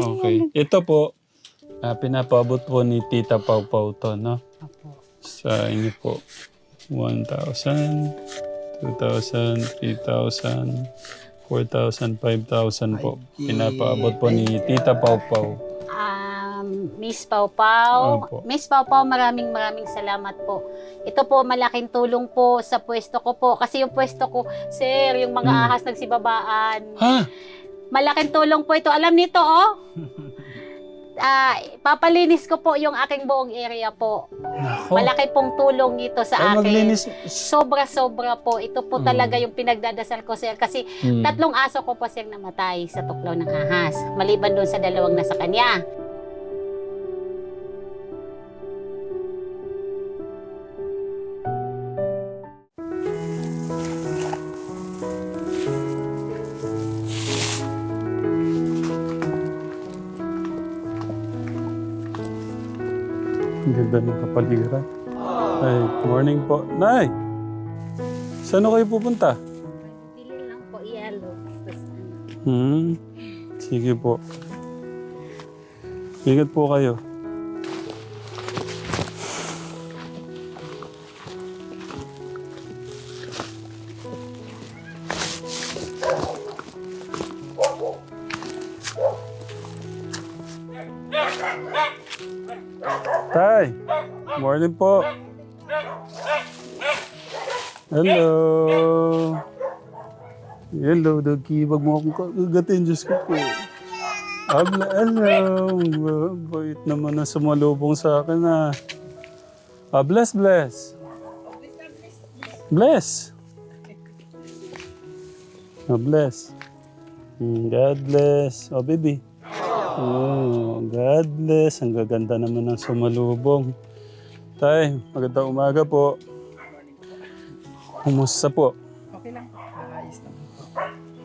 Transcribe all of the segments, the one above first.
Okay. Ito po, ah, pinapabot po ni Tita Pau Pau to, no? Opo. Sa inyo po. 1,000, 2,000, 3,000, 4,000, 5,000 po. Pinapaabot po ni Tita Pau Pau. Um, Miss Pau Pau, Opo. Miss Pau Pau, maraming maraming salamat po. Ito po, malaking tulong po sa pwesto ko po. Kasi yung pwesto ko, sir, yung mga Hmm. ahas nagsibabaan. Ha? Malaking tulong po ito. Alam nito, oh. Ah, papalinis ko po yung aking buong area po. Nako. Malaki pong tulong ito sa Ay, akin. maglinis. Sobra-sobra po. Ito po Mm. talaga yung pinagdadasal ko, sir. Kasi Hmm. tatlong aso ko po, sir, namatay sa tuklaw ng ahas. Maliban doon sa dalawang nasa kanya. Ganda ng kapaligiran. Ay, morning po. Nay! Saan kayo pupunta? Pili lang po, yellow. Hmm. Sige po. Ingat po kayo. Morning po. Hello. Hello, Doggy. Wag mo akong kagatin. Diyos ko po. Abla, hello. Ba- Bait naman na sumalubong sa akin ah. Ah, bless, bless. Bless. Ah, bless. Mm, God bless. Oh, baby. Oh, God bless. Ang gaganda naman ng sumalubong. Tay, magandang umaga po. Kumusta po? Okay lang. Ayos naman.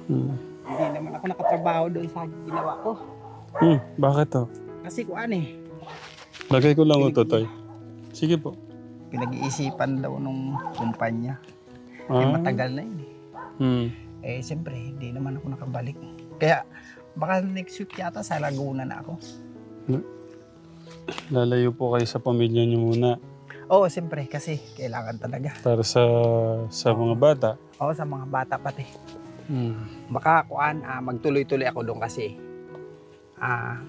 Hmm. Hindi naman ako nakatrabaho doon sa ginawa ko. Hmm, bakit to? Kasi kung ano eh, Lagay ko lang ito, Tay. Sige po. pinag-iisipan daw nung kumpanya. Eh Ah, matagal na yun eh. Hmm. Eh siyempre, hindi naman ako nakabalik. Kaya baka next week yata sa Laguna na ako. Lalayo po kayo sa pamilya niyo muna Oo, siyempre kasi kailangan talaga. para sa sa mga bata. Oo, sa mga bata pati. Hmm. Baka kuan, ah, magtuloy-tuloy ako doon kasi ah,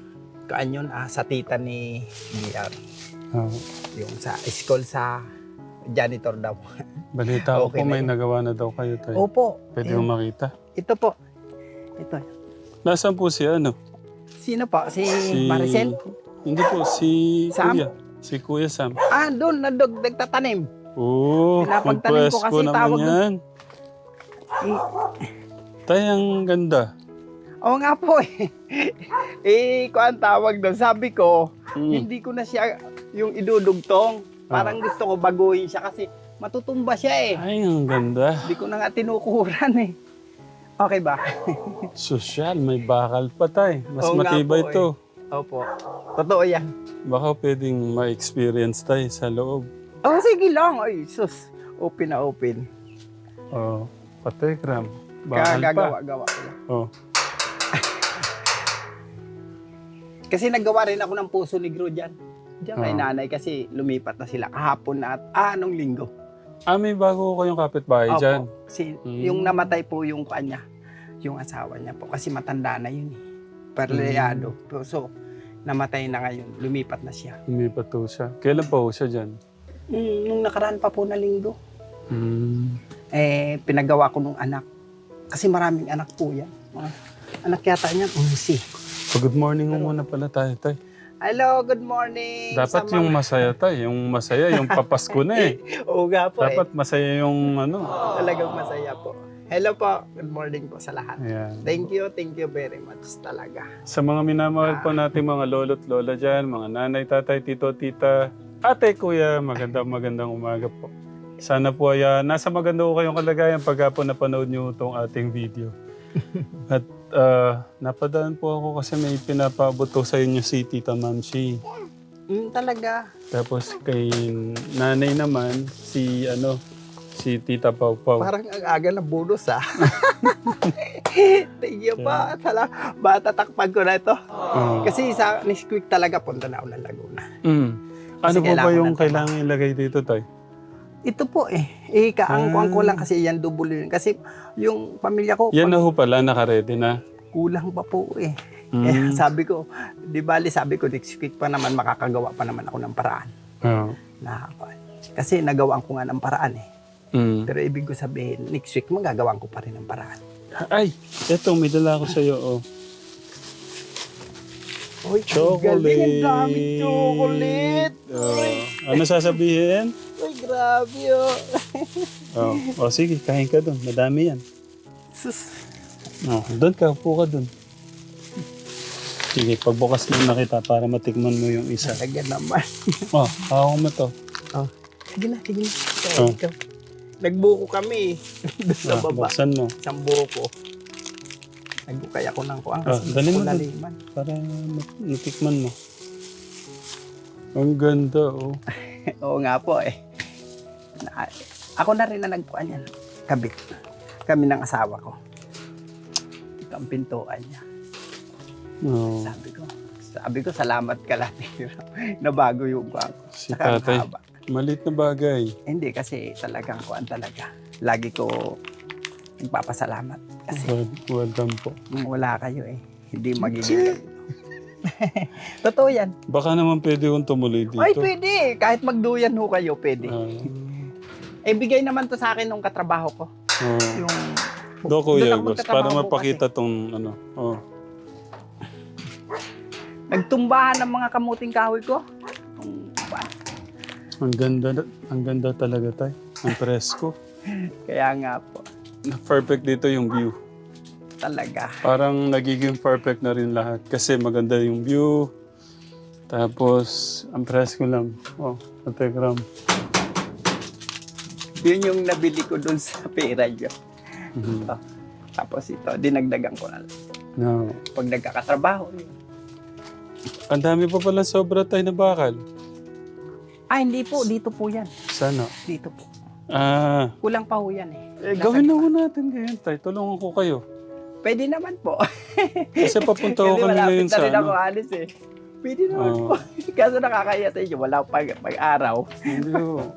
kuan yun, ah, sa tita ni BR. Ah, Yung sa school sa janitor daw. balita ko Okay po na may yun. nagawa na daw kayo, Tay. Opo. Pwede ayun. mo makita. Ito po. Ito. Nasaan po si ano? Sino po? Si, Si... Maricel? Hindi po, si Sam? Kuya. Si Kuya Sam. Ah, doon, nandog, nagtatanim. Oo, Pinapagtanim ko kasi naman tawag yan. Eh, Tay, ang ganda. Oo nga po eh. eh, kung ang tawag doon, sabi ko, Hmm. hindi ko na siya yung idudugtong. Parang gusto ko baguhin siya kasi matutumba siya eh. Ay, ang ganda. Hindi ko na nga tinukuran eh. Okay ba? Sosyal, may bakal pa, Tay. Mas Oo nga matibay po, eh. to. Opo. Totoo yan. Baka pwedeng ma-experience tayo sa loob. Oh, sige lang. Ay, sus. Open na open. Oh, patay, Kram. Bakal Kaya pa. ko lang. Oh. Kasi naggawa rin ako ng puso negro dyan. Diyan kay Oo. nanay kasi lumipat na sila kahapon at ah, anong linggo. Ah, may bago kayong kapitbahay Opo. dyan. Si, Mm. Yung namatay po yung kanya, yung asawa niya po. Kasi matanda na yun eh. Parleyado. Mm. So, namatay na ngayon. Lumipat na siya. Lumipat po siya. Kailan pa po siya dyan? Mm, nung nakaraan pa po na linggo, Hmm. eh, pinagawa ko nung anak. Kasi maraming anak po yan. Mga anak yata niya, 11. So, good morning mo muna pala tayo, Tay. Hello, good morning. Dapat yung masaya, Tay. Yung masaya, yung papasko na eh. Oo nga po Dapat masaya yung ano. eh. Talagang masaya po. Hello po. Good morning po sa lahat. Ayan. Thank you, thank you very much talaga. Sa mga minamahal po natin mga lolo't lola dyan, mga nanay, tatay, tito, tita, ate, kuya, magandang magandang umaga po. Sana po ay ah, nasa maganda ko kayong kalagayan pagka po napanood nyo itong ating video. At ah, napadaan po ako kasi may pinapabot ko sa inyo si Tita Mamshi. Mm, talaga. Tapos kay nanay naman, si ano, si Tita Pau Pau. Parang ang aga na bonus ah. Thank you pa. Tala, matatakpan ko na ito. Oh. Kasi sa Nesquik talaga punta na ako ng Laguna. Mm. Ano po ba yung ng kailangan ilagay dito, Tay? Ito po eh. Eh, kaangkuhan ko Ah. lang kasi yan double yun. Kasi yung pamilya ko, Yan na ho pala, nakaredy na. kulang pa po eh. Mm. Eh, sabi ko, di bali sabi ko, next week pa naman, makakagawa pa naman ako ng paraan. Oh. Na, kasi nagawaan ko nga ng paraan eh. Mm. Pero ibig ko sabihin, next week magagawaan ko pa rin ng paraan. Ay, eto, may dala ko sa'yo. Oh. Uy, Chocolate. Ang dami chocolate. Oh. Ano sasabihin? Uy, grabe oh. Oh. oh, sige, kain ka doon. Madami yan. Sus. Oh, doon ka, upo ka doon. Sige, pagbukas na kita para matikman mo yung isa. Talaga naman. Oh, hawak mo to. Oh. Sige na, sige na. Oh. ikaw. Nagbuko kami. Doon sa Ah, baba. buksan mo. Isang buko. Nagbukay ako ng kuang Ah, kasi dali mo ko dun. laliman. Para mat- natikman mo. Ang ganda, oh. Oo nga po eh. Na, ako na rin na nagpuan yan. Kabit. Kami ng asawa ko. Ito ang pintuan niya. oh. Sabi ko, sabi ko, salamat ka lang. Nabago yung kuang ko. Si Saka ang tatay, haba. Malit na bagay. Hindi kasi talagang kuan talaga. Lagi ko nagpapasalamat. Kasi Well, welcome po. kung wala kayo eh, hindi magiging. Totoo yan. Baka naman pwede kong tumuloy dito. Ay, pwede. Kahit magduyan ho kayo, pwede. Ah, Eh, bigay naman to sa akin nung katrabaho ko. oh. Yung... Do, Doon Kuya ako Gus, para mapakita tong ano. Oh. Nagtumbahan ng mga kamuting kahoy ko. Ang ganda, ang ganda talaga tay. Ang presko. Kaya nga po, Perfect dito yung view. talaga. Parang nagiging perfect na rin lahat. Kasi maganda yung view. Tapos, ang presko lang. Oh, Telegram. Yun yung nabili ko dun sa pera nyo. Mhm. Tapos ito, dinagdagan ko na lang. No. Pag nagkakatrabaho, yun. Ang dami pa pala sobra tayo na bakal. Ah, hindi po. Dito po yan. Sana. Dito po. Ah, Kulang pa ho yan eh. eh, Nasa- gawin na ho natin ngayon tay. Tulungan ko kayo. Pwede naman po. Kasi papunta ko Kasi kami malapit ngayon na sa rin ako ano. alis eh. Pwede naman Oo. po. Kaso nakakaya sa inyo. Wala pag, pag-araw. Hindi ho.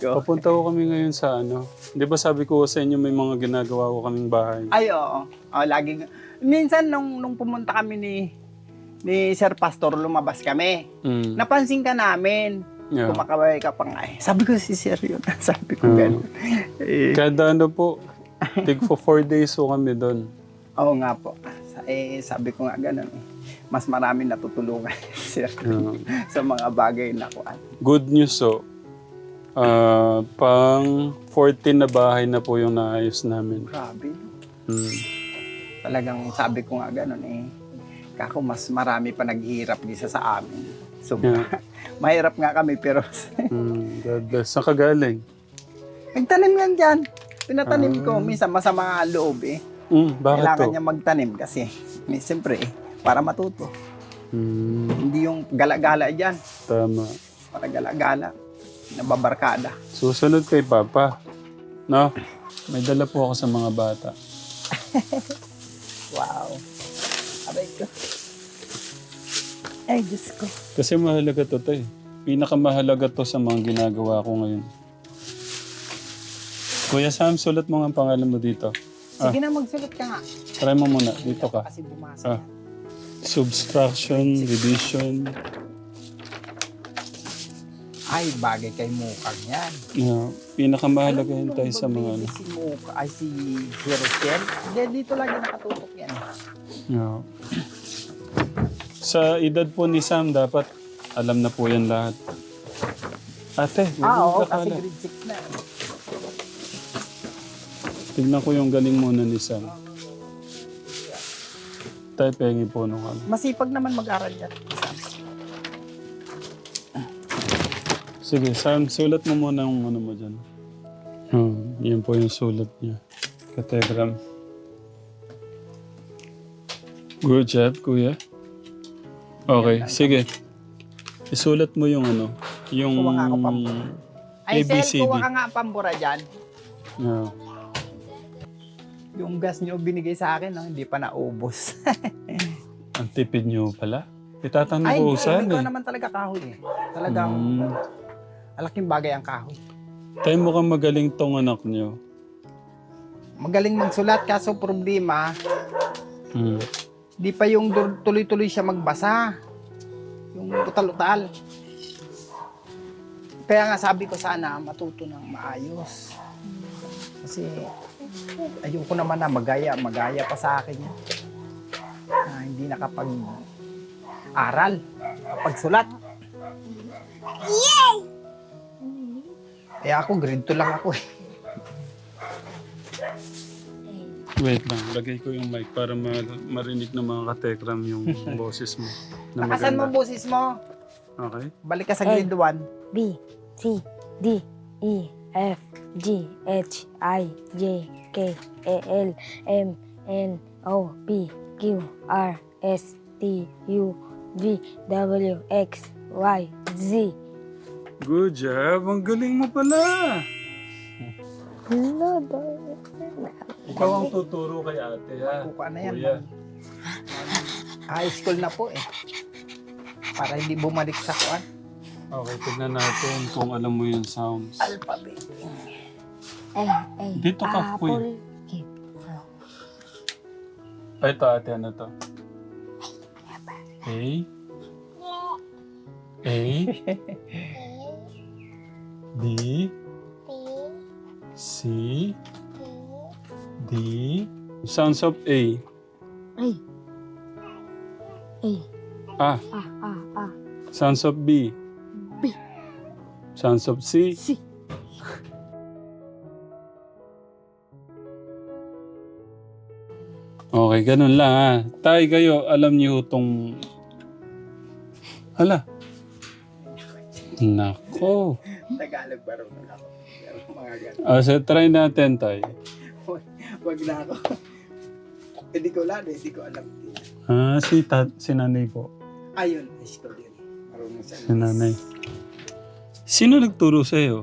Go. Papunta ko kami ngayon sa ano. Di ba sabi ko sa inyo may mga ginagawa ko kaming bahay. Ay, oo. Oh, laging... Minsan, nung, nung pumunta kami ni ni Sir Pastor, lumabas kami. Mm. Napansin ka namin. Yeah. Kumakaway ka pa nga eh. Sabi ko si Sir yun. Sabi ko Oo. gano'n. Eh, Kada ano po, tig for four days po kami doon. Oo nga po. Eh, sabi ko nga gano'n eh. Mas marami natutulungan si Sir Yeah. sa mga bagay na kuan. Good news so. Ah, pang 14 na bahay na po yung naayos namin. Grabe. Mm. Talagang sabi ko nga gano'n eh. Kako mas marami pa naghihirap disa sa amin. So, Yeah. mahirap nga kami pero Mm. God bless. Saan ka galing? nagtanim yan dyan. Pinatanim Ah. ko. Minsan masama nga ang loob eh. Mm, bakit Kailangan to? niya magtanim kasi may siyempre eh, para matuto. Mm, Hindi yung gala-gala dyan. tama. Para gala-gala. Nababarkada. Susunod kay Papa. No? May dala po ako sa mga bata. Wow. Aray ko. Ay, Diyos ko. Kasi mahalaga to tayo. Pinakamahalaga to sa mga ginagawa ko ngayon. Kuya Sam, sulat mo nga ang pangalan mo dito. Sige na, magsulat ka nga. Try mo muna. Dito ka. Kasi bumasa. Ah. Subtraction, division. Ay, bagay kay Mukang yan. Yeah. Pinakamahalaga yun tayo sa mga ano. magbibigay Si Muka, ay si Jerusalem. Hindi, dito lang yung nakatutok yan. Yeah. Sa edad po ni Sam, dapat alam na po yan lahat. Ate, Ah, oo, kasi grade 6 na. Tignan ko yung galing muna ni Sam. Tayo pengi po nung ano. Masipag naman mag-aral yan. Sige, Sam, sulat mo muna yung ano mo dyan. Hmm, yan po yung sulat niya. Kategram. Good job, kuya. Okay, sige. Isulat mo yung ano, yung Kuha nga ako pambura. Ay, ABCD. kuha ka nga ang pambura dyan. Yeah. Yung gas nyo binigay sa akin, no, hindi pa naubos. Ang tipid niyo pala. Itatanong Ay, ko hindi, hindi ko eh. naman talaga kahoy eh. Talagang Hmm. Alaking bagay ang kahoy. Tayo mukhang magaling tong anak niyo. Magaling magsulat kaso problema, Hmm. di pa yung dur- tuloy-tuloy siya magbasa. Yung utal-utal. Kaya nga sabi ko sana matuto ng maayos. Kasi ayoko naman na magaya, magaya pa sa akin yan. Na hindi nakapag aral, pagsulat. Kaya ako, grade 2 lang ako eh. Wait lang, lagay ko yung mic para ma- marinig ng mga katekram yung boses mo. Na Nakasan mo maganda. boses mo. Okay? Balik ka sa grade 1. B, C, D, E, F, G, H, I, J, K, L, M, N, O, P, Q, R, S, T, U, V, W, X, Y, Z. Good job! Ang galing mo pala! Lord, Ikaw ang tuturo kay ate, ha? Kuka na yan. Kuya. High school na po eh. Para hindi bumalik sa kuan. Okay, tignan natin kung alam mo yung sounds. Alphabet. A, A, Dito ka, kuya. Apple, Q, Ay, ito ate, ano to? A? A? B? C? D? Sounds of A. A, A, Ah. A, A, A, Sounds of B. B. Sounds of C. C. Okay, ganun lang ha. Tay kayo, alam niyo itong... Hala. Nako. Tagalog marunong ako. Pero mga ganun. Ah, so try natin, tay. Wag na ako. Hindi ko alam, eh, hindi ko alam. Ah, si, tat, si nanay po. Ayun, high school yun. Marunong sa Si nanay. Sino nagturo sa'yo?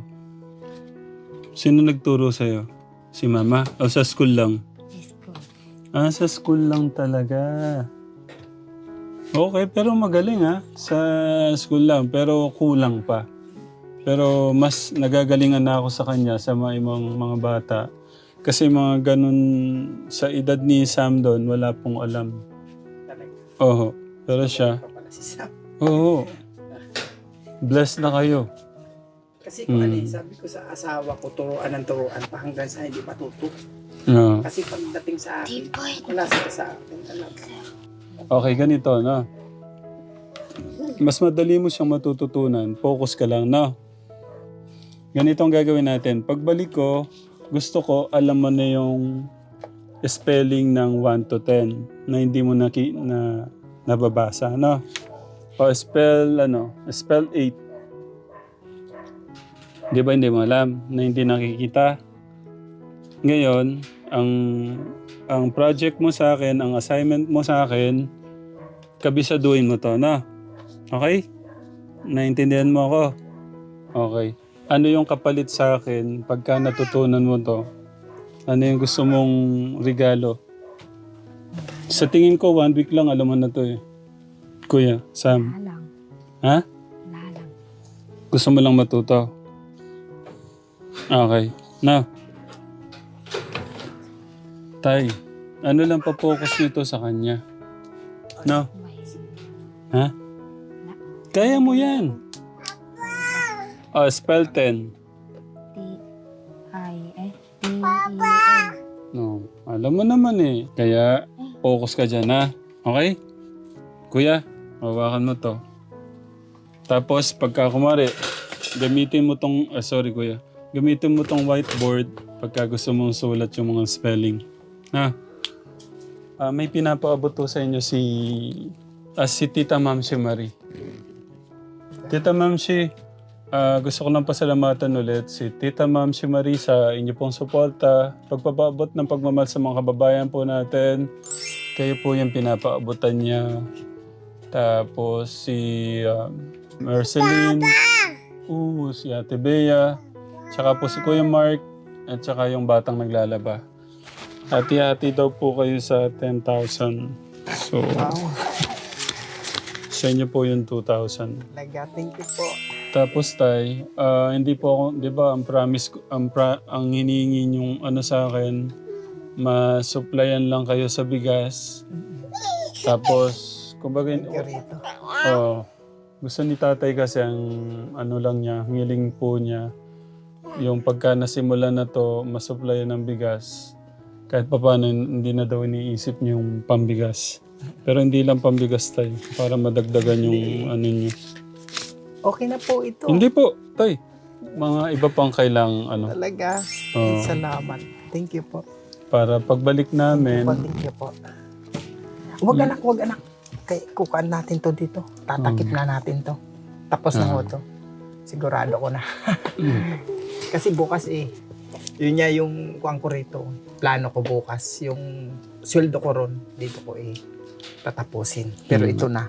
Sino nagturo sa'yo? Si mama? O sa school lang? School. Ah, sa school lang talaga. Okay, pero magaling ha. Sa school lang, pero kulang pa. Pero mas nagagalingan na ako sa kanya, sa mga ibang mga bata. Kasi mga ganun, sa edad ni Sam doon, wala pong alam. Oo, pero siya, oo. Blessed na kayo. Kasi kung ano Mm. eh, sabi ko sa asawa ko, turuan ng turuan pa hanggang sa hindi matuto. Yeah. Kasi pagdating sa akin, wala sila sa akin. Alam. Okay, ganito, no? Mas madali mo siyang matututunan. Focus ka lang, no? Ganito ang gagawin natin. Pagbalik ko, gusto ko alam mo na yung spelling ng 1 to 10 na hindi mo naki, na nababasa, no? O spell, ano, spell 8. Di ba hindi mo alam na hindi nakikita? Ngayon, ang ang project mo sa akin, ang assignment mo sa akin, kabisaduhin mo to, na? Okay? Naintindihan mo ako? Okay. Ano yung kapalit sa akin pagka natutunan mo to? Ano yung gusto mong regalo? Sa tingin ko, one week lang, alam mo na to eh. Kuya, Sam. Wala lang. Ha? Wala lang. Gusto mo lang matuto? Okay. Now, Tay, ano lang pa-focus nito sa kanya? No? Ha? Kaya mo yan. Oh, spell 10. T, I, eh, T, E. No, alam mo naman eh. Kaya, focus ka dyan ha. Okay? Kuya, hawakan mo to. Tapos, pagka kumari, gamitin mo tong, ah, sorry kuya, gamitin mo tong whiteboard pagka gusto mong sulat yung mga spelling. Ha? Ah, may pinapaabot to sa inyo si, ah, si Tita Ma'am si Marie. Tita Ma'am si, ah, gusto ko lang pasalamatan ulit si Tita Ma'am si Marie sa inyo pong suporta, pagpapaabot ng pagmamahal sa mga kababayan po natin. Kayo po yung pinapaabutan niya. Tapos si ah, Marceline. Oo, si Ate Bea. Tsaka po si Kuya Mark. At tsaka yung batang naglalaba. Hati-hati daw po kayo sa 10,000. So, Wow. sa inyo po yung 2,000. Talaga, thank you po. Tapos tay, ah, hindi po ako, 'di ba, ang promise ko, ang pra, ang hinihingi yung ano sa akin, ma-supplyan lang kayo sa bigas. Tapos, kumbaga, Thank you rito. oh, gusto ni tatay kasi ang ano lang niya, hiling po niya, yung pagka nasimula na to, masupplyan ng bigas, kahit pa paano, hindi na daw iniisip niyo yung pambigas. Pero hindi lang pambigas tayo, para madagdagan yung ano niyo. Okay na po ito. Hindi po, tay. Mga iba pang kailang ano. Talaga. Oo. Salamat. Thank you po. para pagbalik namin, Po, thank you po. Huwag anak, huwag anak. Kay, kukaan natin to dito. Tatakip na natin to. Tapos na Ah. ho to. Sigurado ko na. Kasi bukas eh, yun niya yung kuang ko rito. Plano ko bukas. Yung sweldo ko ron, dito ko eh, tatapusin. Pero Mm. ito na.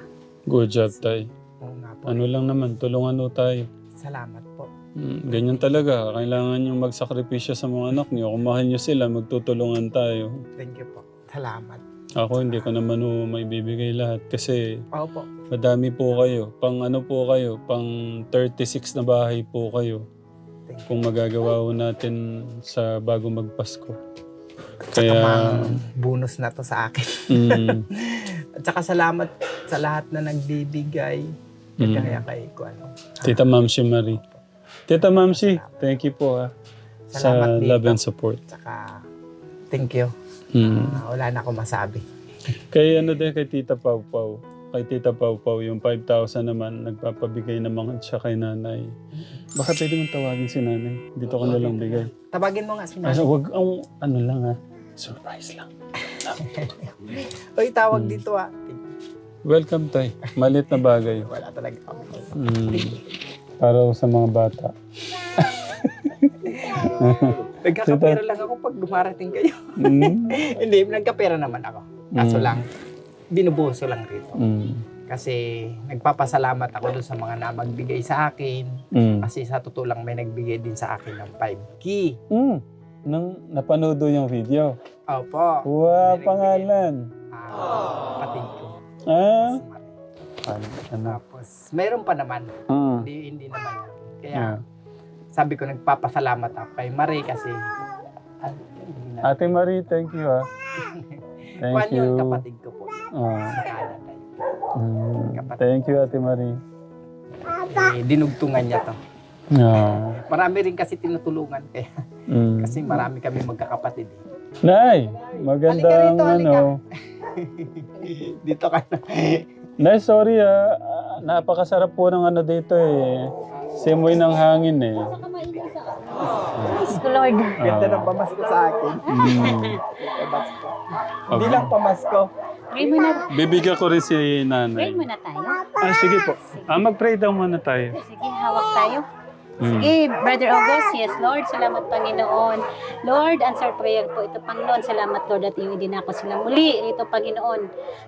good job tay. Oo nga po. Ano lang naman, tulungan mo tayo. Salamat po. Mm, Ganyan talaga, kailangan yung magsakripisyo sa mga anak niyo. Kung mahal niyo sila, magtutulungan tayo. Thank you po. Salamat. Ako hindi ko naman ho may bibigay lahat kasi Opo. madami po kayo. Pang ano po kayo, pang 36 na bahay po kayo. Thank you. Kung magagawa ho natin sa bago magpasko. Kaya... Kaya, bonus na to sa akin. mm, At saka salamat sa lahat na nagbibigay. Mm. Kaya kay ko ano. Tita Mamsi Marie. Tita Mamsi, thank you po ha. Sa Salamat dito. love and support. Saka thank you. Mm. Ah, wala na akong masabi. Kay ano din, kay Tita Pau Pau. Kay Tita Pau Pau, yung 5,000 naman, nagpapabigay naman siya kay nanay. Baka pwede mong tawagin si nanay. Dito ko na lang bigay. Tabagin mo nga si Ay, Nanay. wag, ang, ano lang ha. Surprise lang. Uy, tawag Hmm. dito ah. Welcome, tay. Malit na bagay. Wala talaga kami. Mm. Para sa mga bata. Nagkakapera lang ako pag dumarating kayo. Mm. Hindi, nagkapera naman ako. Kaso Mm. lang, binubuso lang rito. Mm. Kasi nagpapasalamat ako dun sa mga namagbigay sa akin. Mm. Kasi sa totoo lang may nagbigay din sa akin ng 5K. Mm. Nang napanood yung video. Opo. Wow, pangalan. Ah, kapatid ko. Ah? Ano? ano? Tapos, mayroon pa naman. Mm. Hindi, hindi naman yan. Kaya, Yeah. sabi ko, nagpapasalamat ako kay Marie kasi, ah, hindi na. Ate Marie, thank you ah. Thank Kwan yun, you. kapatid ko po. Oh. Sa Canada. Mm. Kapatid. Thank you, Ate Marie. Eh, dinugtungan niya to. Ah. Marami rin kasi tinutulungan. Kaya, Mm. kasi marami kami magkakapatid. Eh. Nay, magandang Halika rito, halika. ano. Dito ka na. Nay, sorry ah. Ah, Napakasarap po ng ano dito eh. Simoy ng hangin eh. Praise the Lord. Ganda ng pamasko sa akin. Mm. Pamasko. Hindi lang pamasko. Pray muna. Bibigyan ko rin si Pray nanay. muna tayo. Ah, sige po. Ah, mag-pray daw muna tayo. Sige, hawak tayo. Mm. Sige, Brother August, yes, Lord. Salamat, Panginoon. Lord, answer prayer po ito, Panginoon. Salamat, Lord, at iuwi din ako sila muli. Ito, Panginoon.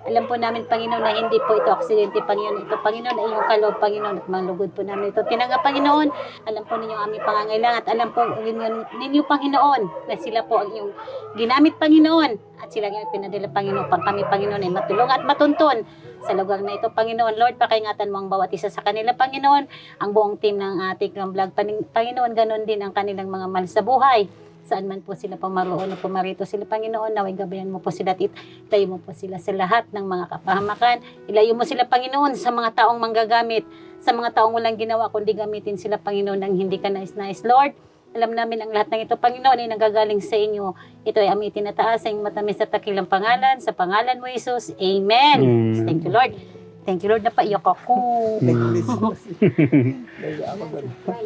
Alam po namin, Panginoon, na hindi po ito aksidente, Panginoon. Ito, Panginoon, ay iyong kaloob, Panginoon, at manglugod po namin ito. Tinanggap, Panginoon. Alam po ninyo ang aming pangangailangan at alam po ninyo, ninyo, Panginoon, na sila po ang iyong ginamit, Panginoon. At sila ang pinadala, Panginoon, pang kami, Panginoon, ay matulong at matuntun sa lugar na ito, Panginoon. Lord, pakaingatan mo ang bawat isa sa kanila, Panginoon ang buong team ng ating ng vlog. Panginoon, ganun din ang kanilang mga mahal sa buhay. Saan man po sila pumaroon o pumarito sila, Panginoon, naway gabayan mo po sila at itayo mo po sila sa lahat ng mga kapahamakan. Ilayo mo sila, Panginoon, sa mga taong manggagamit, sa mga taong walang ginawa, kundi gamitin sila, Panginoon, ng hindi ka nais-nais. Lord, alam namin ang lahat ng ito, Panginoon, ay nanggagaling sa inyo. Ito ay aming tinataas sa matamis sa takilang pangalan. Sa pangalan mo, Jesus. Amen. Mm. Thank you, Lord. Thank you, Lord. Napaiyak ako.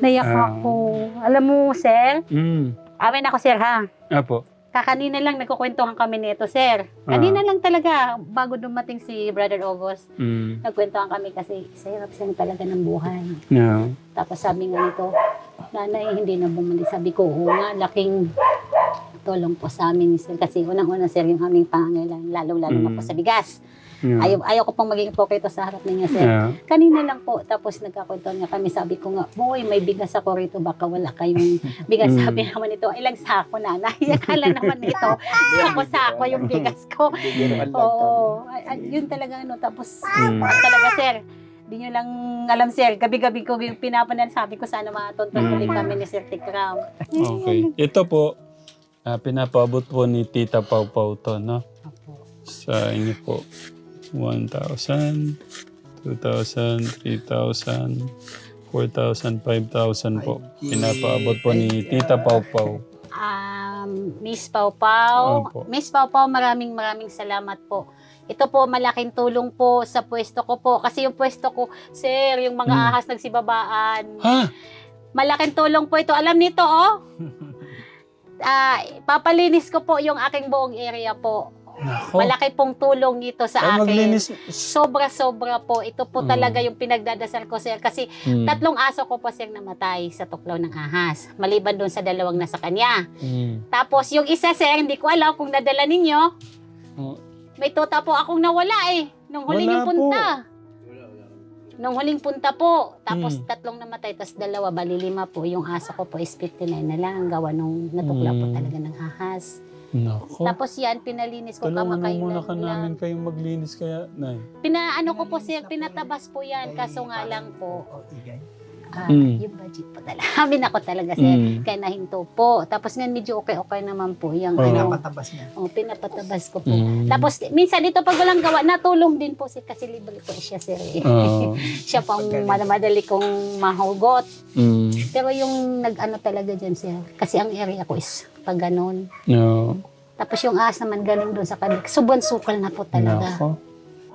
Naiyak Ah. ako. Alam mo, sir, Mm. amin ako, sir, ha? Apo. Kakanina lang nagkukwentuhan kami nito, sir. Kanina lang talaga, bago dumating si Brother August, Mm. nagkwentuhan kami kasi hirap siyang talaga ng buhay. Yeah. Tapos sabi nga nito, nanay, hindi na bumalik. Sabi ko, oo nga, laking tulong po sa amin, sir. Kasi unang-una, sir, yung aming pangangailangan, lalo-lalo na po Mm. sa bigas. Yeah. Ayaw, ayaw ko pong maging poketo sa harap ninyo, sir. Yeah. Kanina lang po, tapos nagkakwentuhan nga kami, sabi ko nga, boy, may bigas ako rito, baka wala kayong bigas. Mm. Sabi naman ito, ilang sako na, Akala naman nito, sako-sako yung bigas ko. Oo, ay- ay, yun talaga ano, tapos Mm. talaga sir, di nyo lang alam sir, gabi-gabi ko yung pinapanan, sabi ko sana matuntun Mm. kami ni Sir Tikram. Okay. Ito po, ah, pinapaabot po ni Tita Pau Pau to, no? Sa inyo po. 1,000, 2,000, 3,000, 4,000, 5,000 po. Pinapaabot po ni Tita Pau Pau. Um, Miss Pau Pau, Opo. Miss Pau Pau, maraming maraming salamat po. Ito po, malaking tulong po sa pwesto ko po. Kasi yung pwesto ko, sir, yung mga Mm. ahas nagsibabaan. Ha? Malaking tulong po ito. Alam nito, oh. Ah, papalinis ko po yung aking buong area po. Nako. Malaki pong tulong ito sa Ay, akin. maglinis. Sobra-sobra po. Ito po Mm. talaga yung pinagdadasal ko, sir. Kasi Mm. tatlong aso ko po, sir, namatay sa tuklaw ng ahas. Maliban doon sa dalawang nasa kanya. Mm. Tapos yung isa, sir, hindi ko alam kung nadala ninyo. Oh. May tuta po akong nawala eh. Nung huling Wala punta. Nung huling punta po. Tapos Mm. tatlong namatay, tapos dalawa, bali lima po. Yung aso ko po is 59 na lang. Gawa nung natuklaw po Mm. talaga ng ahas. Nako. Tapos yan, pinalinis ko Tulungan mo kamakailan muna ka lang. namin kayong maglinis kaya, Nay. Pinaano ko po sir, pinatabas po yan. Kaso nga lang po, O, igay. Ah, Mm. yung budget po talaga. Amin ako talaga sir. Mm. Kaya nahinto po. Tapos nga medyo okay-okay naman po. Yung Oo. ano, Pinapatabas niya. oh, pinapatabas ko po. Mm. Tapos minsan dito pag walang gawa, natulong din po si kasi libre po siya sir. eh. Oo. siya pang madali kong mahugot. Mm. Pero yung nag-ano talaga dyan sir, kasi ang area ko is pag ganun. No. Tapos yung ahas naman galing doon sa kanila. Subuan sukal na po talaga. Nako.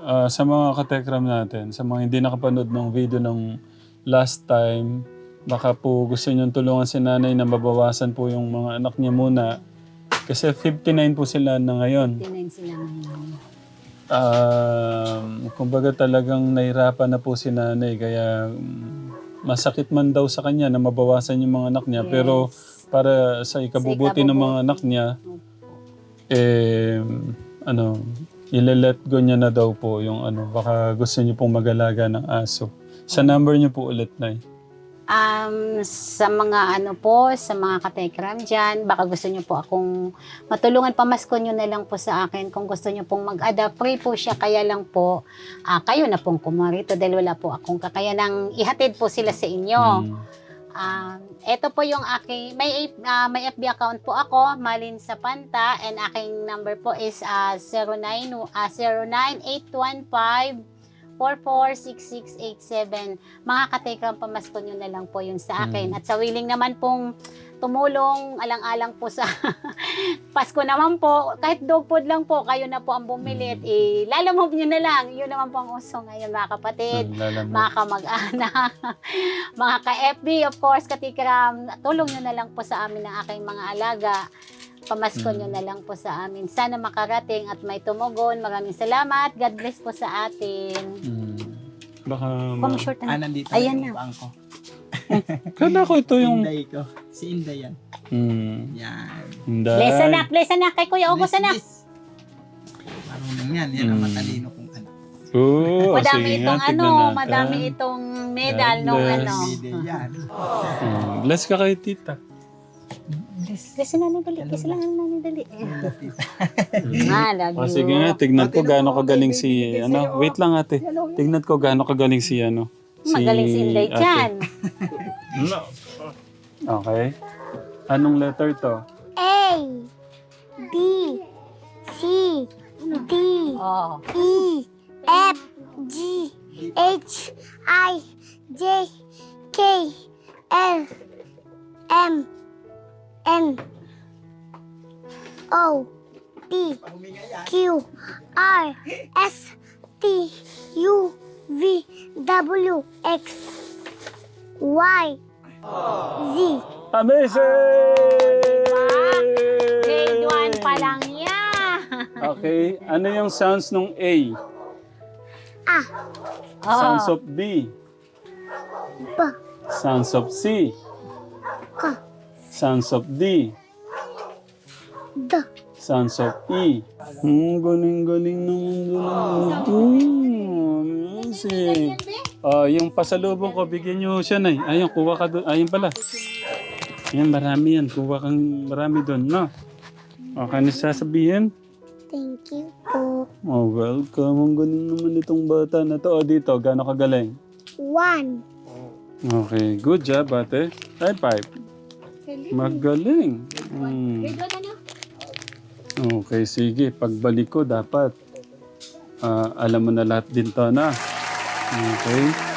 Ah, sa mga katekram natin, sa mga hindi nakapanood ng video ng last time, baka po gusto nyo tulungan si nanay na mabawasan po yung mga anak niya muna. Kasi 59 po sila na ngayon. Tinayin sila ngayon. Um, kumbaga talagang nahirapan na po si nanay kaya mm, masakit man daw sa kanya na mabawasan yung mga anak niya Yes. pero para sa ikabubuti ng mga ikabubuti. anak niya eh ano ile-let go niya na daw po yung ano baka gusto niyo pong mag-alaga ng aso. Sa number niyo po ulit na Um, sa mga ano po, sa mga katekram dyan, baka gusto nyo po akong matulungan, pamasko nyo na lang po sa akin kung gusto nyo pong mag-adapt. Free po siya, kaya lang po, ah, kayo na pong kumarito dahil wala po akong kakayanang ihatid po sila sa inyo. Mm. Um, ito po yung aking, may, ah, may FB account po ako, Malin sa Panta, and aking number po is ah, 09, ah, 09815 446687. Mga katekram, pamasko nyo na lang po yun sa akin. Mm. At sa willing naman pong tumulong, alang-alang po sa Pasko naman po, kahit dog food lang po, kayo na po ang bumili at eh, lalamove nyo na lang. Yun naman po ang uso ngayon mga kapatid Mm, mga kamag-anak, mga ka-FB, of course, katikram, tulong nyo na lang po sa amin ng aking mga alaga. Pamasko Mm. nyo na lang po sa amin. Sana makarating at may tumugon. Maraming salamat. God bless po sa atin. Mm. Baka ma- Pang short Ah, na. nandito Ayan na yung na. bangko. Kala ko ito yung... Inday ko. Si Inday yan. Mm. Yan. Hindi. Bless anak, bless anak. Kay Kuya August anak. Bless, bless. Marunong yan. Yan ang Mm. matalino kong anak. Oo, Madami sige nga, itong ano, tignan natin. madami itong medal nung bless. ano. Bide yan. Mm. Bless ka kay tita. Bless na nani dali, bless lang nani dali. Ah, love O you. sige nga, tignan ko gaano kagaling si, ano, wait lang ate. Tignan ko gaano kagaling si, ano, Magaling si Inday ate. dyan. No. Okay. Anong letter to? A B C D Oh. E F G H I J K L M N O P. Q R S T U V W X Y Z Amazing! Grade 1 pa lang yan. Okay. Ano yung sounds nung A? A Sounds of B? B Sounds of C? K Sounds of D? D sounds of E. Hmm, galing-galing naman galing. Hmm, amazing. Oh, yung pasalubong ko, bigyan nyo siya na. Ayun, kuha ka doon. Ayun pala. Ayan, marami yan. Kuha kang marami doon, no? Okay, ano sasabihin? Thank you po. Oh, welcome. Ang galing naman itong bata na to. O, dito, gano'ng kagaling? One. Okay, good job, ate. High five. Magaling. Hmm. Okay, sige. Pagbalik ko, dapat ah, alam mo na lahat din to na. Okay.